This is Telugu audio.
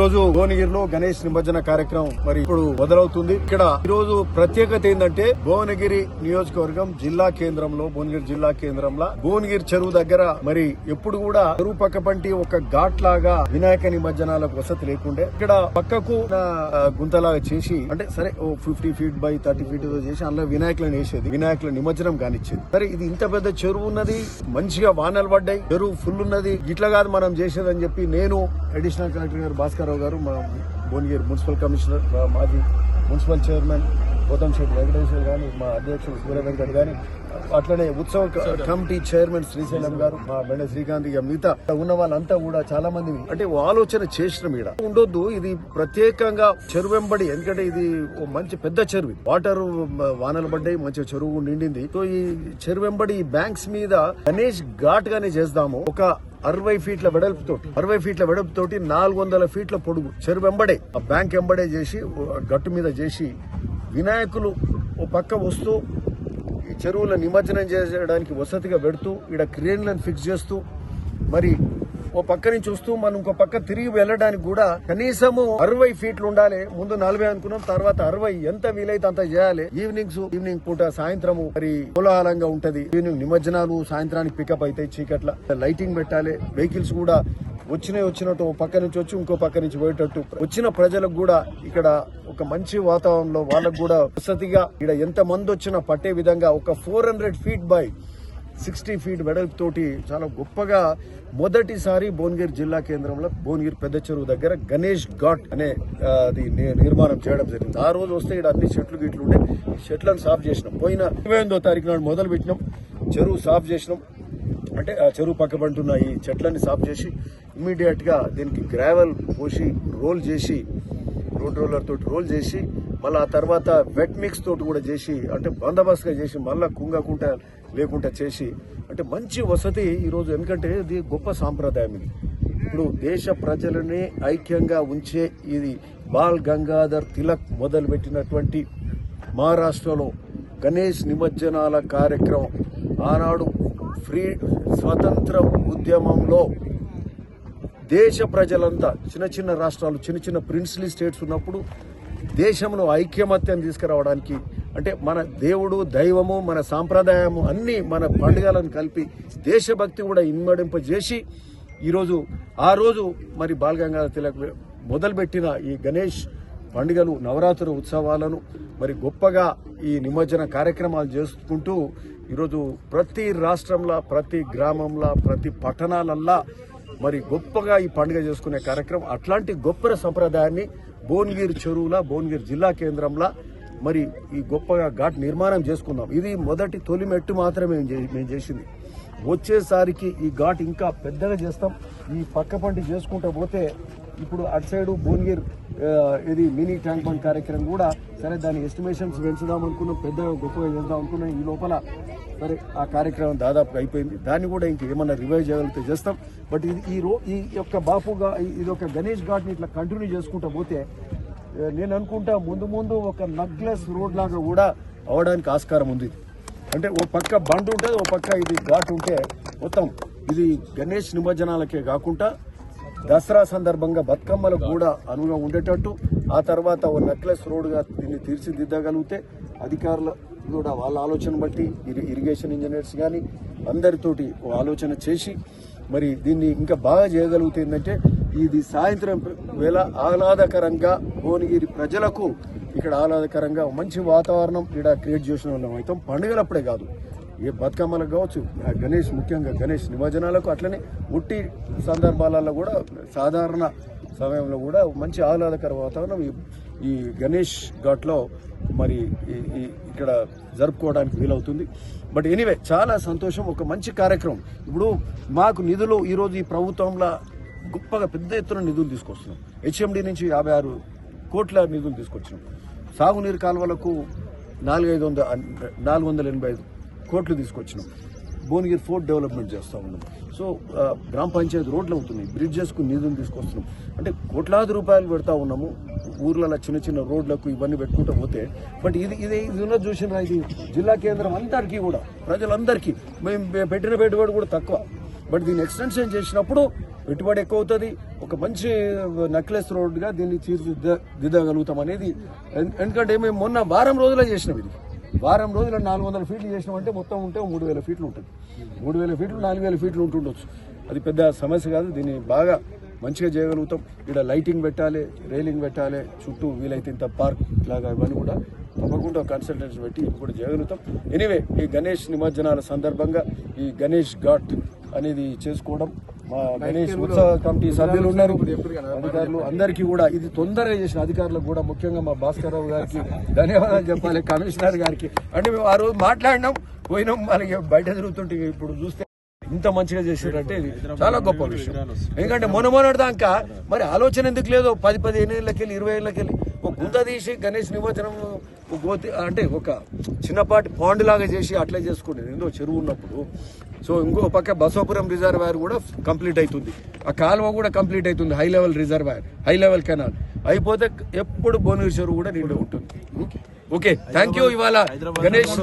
రోజు భువనగిరిలో గణేష్ నిమజ్జన కార్యక్రమం మరి ఇప్పుడు మొదలవుతుంది. ఇక్కడ ఈ రోజు ప్రత్యేకత ఏంటంటే భువనగిరి నియోజకవర్గం జిల్లా కేంద్రంలో భువనగిరి జిల్లా కేంద్రంలో భువనగిరి చెరువు దగ్గర మరి ఎప్పుడు కూడా చెరువు పక్క పంటి ఒక ఘాట్ లాగా వినాయక నిమజ్జనాలకు వసతి లేకుండే. ఇక్కడ పక్కకు గుంతలాగా చేసి అంటే సరే ఓ fifty feet by thirty feet చేసి అందులో వినాయకులను వేసేది. వినాయకుల నిమజ్జనం కానిచ్చేది. సరే ఇది ఇంత పెద్ద చెరువు ఉన్నది మంచిగా వానలు పడ్డాయి చెరువు ఫుల్ ఉన్నది. ఇట్లా కాదు మనం చేసేదని చెప్పి నేను అడిషనల్ కలెక్టర్ గారు భాస్కర్ రావు గారు మా భువనగిరి మున్సిపల్ కమిషనర్ మా మాజీ మున్సిపల్ చైర్మన్ గౌతమ్ వెంకటేశ్వర్ గాని మా అధ్యక్షుడు సూర్య వెంకట్ గాని అట్లనే ఉత్సవ కమిటీ చైర్మన్ శ్రీశైలం గారు మా బెండ శ్రీకాంత్ ఇక మిగతా ఉన్న వాళ్ళంతా కూడా చాలా మంది అంటే ఆలోచన చేసిన మీద ఉండొద్దు ఇది ప్రత్యేకంగా చెరువు వెంబడి ఎందుకంటే ఇది మంచి పెద్ద చెరువు వాటర్ వానలు పడ్డాయి మంచి చెరువు నిండింది. సో ఈ చెరువు వెంబడి ఈ బ్యాంక్స్ మీద గణేష్ ఘాట్ గానే చేద్దాము ఒక అరవై ఫీట్ల వెడల్పు తోటి అరవై ఫీట్ల వెడల్పు తోటి నాలుగు వందల ఫీట్ల పొడుగు చెరువు వెంబడే ఆ బ్యాంక్ వెంబడే చేసి గట్టు మీద చేసి వినాయకులు ఓ పక్క వస్తూ ఈ చెరువుల నిమజ్జనం చేయడానికి వసతిగా పెడుతూ ఇక్కడ క్రేన్లను ఫిక్స్ చేస్తూ మరి ఓ పక్క నుంచి వస్తూ మనం ఇంకో పక్క తిరిగి వెళ్ళడానికి కూడా కనీసము అరవై ఫీట్లు ఉండాలి. ముందు నలభై అనుకున్నాం తర్వాత అరవై. ఎంత వీలైతే అంత చేయాలి. ఈవినింగ్స్ ఈవినింగ్ పూట సాయంత్రము మరి కోలాహలంగా ఉంటది. ఈవినింగ్ నిమజ్జనాలు సాయంత్రానికి పికప్ అవుతాయి చీకట్ల. లైటింగ్ పెట్టాలి. వెహికల్స్ కూడా వచ్చినాయి వచ్చినట్టు ఒక పక్క నుంచి వచ్చి ఇంకో పక్క నుంచి పోయేటట్టు. వచ్చిన ప్రజలకు కూడా ఇక్కడ ఒక మంచి వాతావరణంలో వాళ్ళకు కూడా వసతిగా ఇక్కడ ఎంత మంది వచ్చినా పట్టే విధంగా ఒక four hundred feet by sixty feet వెడల్పుతోటి చాలా గొప్పగా మొదటిసారి భువనగిరి జిల్లా కేంద్రంలో భువనగిరి పెద్ద చెరువు దగ్గర గణేష్ ఘాట్ అనే అది నిర్మాణం చేయడం జరిగింది. ఆ రోజు వస్తే ఇక్కడ అన్ని చెట్లు గిట్లు ఉండే. చెట్లను సాఫ్ చేసినాం. పోయిన ఇరవై ఎనిమిదో తారీఖు నాడు మొదలు పెట్టినాం చెరువు సాఫ్ చేసినాం. అంటే ఆ చెరువు పక్కబంటున్న ఈ చెట్లని సాఫ్ చేసి ఇమ్మీడియట్గా దీనికి గ్రావెల్ పోసి రోల్ చేసి రోడ్ రోలర్ తోటి రోల్ చేసి మళ్ళీ ఆ తర్వాత వెట్ మిక్స్ తోటి కూడా చేసి అంటే బందోబస్తుగా చేసి మళ్ళీ కుంగకుంట లేకుండా చేసి అంటే మంచి వసతి ఈరోజు ఎందుకంటే ఇది గొప్ప సాంప్రదాయం ఇది. ఇప్పుడు దేశ ప్రజలని ఐక్యంగా ఉంచే ఇది బాల్ గంగాధర్ తిలక్ మొదలుపెట్టినటువంటి మహారాష్ట్రలో గణేష్ నిమజ్జనాల కార్యక్రమం. ఆనాడు ఫ్రీ స్వతంత్ర ఉద్యమంలో దేశ ప్రజలంతా చిన్న చిన్న రాష్ట్రాలు చిన్న చిన్న ప్రిన్స్లీ స్టేట్స్ ఉన్నప్పుడు దేశంలో ఐక్యమత్యం తీసుకురావడానికి అంటే మన దేవుడు దైవము మన సాంప్రదాయము అన్నీ మన పండుగలను కలిపి దేశభక్తి కూడా ఇన్మడింపజేసి ఈరోజు ఆ రోజు మరి బాలగంగాధర తిలక్ మొదలుపెట్టిన ఈ గణేష్ పండుగలు నవరాత్రి ఉత్సవాలను మరి గొప్పగా ఈ నిమజ్జన కార్యక్రమాలు చేసుకుంటూ ఈరోజు ప్రతి రాష్ట్రంలో ప్రతి గ్రామంలో ప్రతి పట్టణాలల్లా మరి గొప్పగా ఈ పండుగ చేసుకునే కార్యక్రమం అట్లాంటి గొప్ప సంప్రదాయాన్ని భువనగిరి చెరువుల భువనగిరి జిల్లా కేంద్రంలో మరి ఈ గొప్పగా ఘాట్ నిర్మాణం చేసుకున్నాం. ఇది మొదటి తొలి మెట్టు మాత్రమే మేము చేసింది. వచ్చేసరికి ఈ ఘాట్ ఇంకా పెద్దగా చేస్తాం. ఈ పక్క పంటి చేసుకుంటూ పోతే ఇప్పుడు అటు సైడు భువనగిరి ఇది మినీ ట్యాంక్ బండ్ కార్యక్రమం కూడా సరే దాని ఎస్టిమేషన్స్ పెంచుదాం అనుకున్నాం పెద్దగా గొప్పగా చేద్దాం అనుకున్నాం. ఈ లోపల సరే ఆ కార్యక్రమం దాదాపు అయిపోయింది. దాన్ని కూడా ఇంకా ఏమన్నా రివైవ్ చేయగలిగితే చేస్తాం. బట్ ఇది ఈ రో ఈ యొక్క బాపుగా ఇది ఒక గణేష్ ఘాట్ని ఇట్లా కంటిన్యూ చేసుకుంటూ పోతే నేను అనుకుంటా ముందు ముందు ఒక నగ్లెస్ రోడ్ లాగా కూడా అవడానికి ఆస్కారం ఉంది. అంటే ఓ పక్క బండ్ ఉంటుంది ఓ పక్క ఇది ఘాట్ ఉంటే మొత్తం ఇది గణేష్ నిమజ్జనాలకే కాకుండా దసరా సందర్భంగా బతుకమ్మలకు కూడా అనువుగా ఉండేటట్టు ఆ తర్వాత ఓ నెక్లెస్ రోడ్గా దీన్ని తీర్చిదిద్దగలిగితే అధికారులు కూడా వాళ్ళ ఆలోచన బట్టి ఇరి- ఇరిగేషన్ ఇంజనీర్స్ కానీ అందరితోటి ఓ ఆలోచన చేసి మరి దీన్ని ఇంకా బాగా చేయగలిగితే ఏంటంటే ఇది సాయంత్రం వేళ ఆహ్లాదకరంగా భువనగిరి ప్రజలకు ఇక్కడ ఆహ్లాదకరంగా మంచి వాతావరణం ఇక్కడ క్రియేట్ చేసిన వాళ్ళం అవుతాం. పండుగలప్పుడే కాదు. ఏ బతుకమ్మలకు కావచ్చు ఆ గణేష్ ముఖ్యంగా గణేష్ నిమజ్జనాలకు అట్లనే ఉట్టి సందర్భాలలో కూడా సాధారణ సమయంలో కూడా మంచి ఆహ్లాదకర వాతావరణం ఈ గణేష్ ఘాట్లో మరి ఈ- ఇక్కడ జరుపుకోవడానికి వీలవుతుంది. బట్ ఎనీవే చాలా సంతోషం. ఒక మంచి కార్యక్రమం. ఇప్పుడు మాకు నిధులు ఈరోజు ఈ ప్రభుత్వంలో గొప్పగా పెద్ద ఎత్తున నిధులు తీసుకొస్తున్నాం. హెచ్ఎండి నుంచి యాభై ఆరు కోట్ల నిధులు తీసుకొచ్చినాం. సాగునీరు కాలువలకు నాలుగైదు వందల నాలుగు వందల ఎనభై ఐదు కోట్లు తీసుకొచ్చినాం. భువనగిరి ఫోర్ట్ డెవలప్మెంట్ చేస్తూ ఉన్నాం. సో గ్రామ పంచాయతీ రోడ్లు అవుతున్నాయి. బ్రిడ్జెస్కు నిధులు తీసుకొస్తున్నాం. అంటే కోట్లాది రూపాయలు పెడతా ఉన్నాము. ఊర్లలో చిన్న చిన్న రోడ్లకు ఇవన్నీ పెట్టుకుంటూ పోతే బట్ ఇది ఇది ఇది చూసిన ఇది? జిల్లా కేంద్రం అందరికీ కూడా ప్రజలందరికీ మేము పెట్టిన పెట్టుబడి కూడా తక్కువ. బట్ దీన్ని ఎక్స్టెన్షన్ చేసినప్పుడు పెట్టుబడి ఎక్కువ అవుతుంది. ఒక మంచి నెక్లెస్ రోడ్డుగా దీన్ని దీన్ని తీర్చిదిద్దగలుగుతాం అనేది. ఎందుకంటే మేము మొన్న వారం రోజులే చేసినాం ఇది. వారం రోజులు నాలుగు వందల ఫీట్లు చేసినామంటే మొత్తం ఉంటే మూడు వేల ఫీట్లు ఉంటుంది. మూడు వేల ఫీట్లు నాలుగు వేల ఫీట్లు ఉంటుండొచ్చు. అది పెద్ద సమస్య కాదు. దీన్ని బాగా మంచిగా చేయగలుగుతాం. ఇక్కడ లైటింగ్ పెట్టాలి రైలింగ్ పెట్టాలి చుట్టూ వీలైతే ఇంత పార్క్ లాగా ఇవన్నీ కూడా తప్పకుండా కన్సల్టెన్స్ పెట్టి ఇవి కూడా చేయగలుగుతాం. ఎనీవే ఈ గణేష్ నిమజ్జనాల సందర్భంగా ఈ గణేష్ ఘాట్ అనేది చేసుకోవడం మా గణేష్ ఉత్సవ కమిటీ సభ్యులు ఉన్నారు. అధికారులు అందరికీ కూడా ఇది తొందరగా చేసిన అధికారులకు కూడా ముఖ్యంగా మా భాస్కర్ రావు గారికి ధన్యవాదాలు చెప్పాలి కమిషనర్ గారికి. అంటే మేము ఆ రోజు మాట్లాడినాం పోయినాం మనకి బయట తిరుగుతుంటే ఇప్పుడు చూస్తే ఇంత మంచిగా చేసారంటే ఇది చాలా గొప్ప విషయం. ఎందుకంటే మొన్న మొన్నటి దాకా మరి ఆలోచన ఎందుకు లేదు? పది పదిహేను ఏళ్ళకెళ్ళి ఇరవై ఏళ్ళకెళ్ళి. ఒక గుంత తీసి గణేష్ నిమజ్జనం ఒక గోతి అంటే ఒక చిన్నపాటి పాండ్ లాగా చేసి అట్లే చేసుకునేది ఏందో చెరువు ఉన్నప్పుడు. సో ఇంకో పక్క బసవపురం రిజర్వాయర్ కూడా కంప్లీట్ అవుతుంది. ఆ కాలువ కూడా కంప్లీట్ అవుతుంది high level reservoir high level canal అయిపోతే ఎప్పుడు భువనగిరి చెరువు కూడా నిండి ఉంటుంది ఓకే. థ్యాంక్ యూ ఇవాళ. గణేష్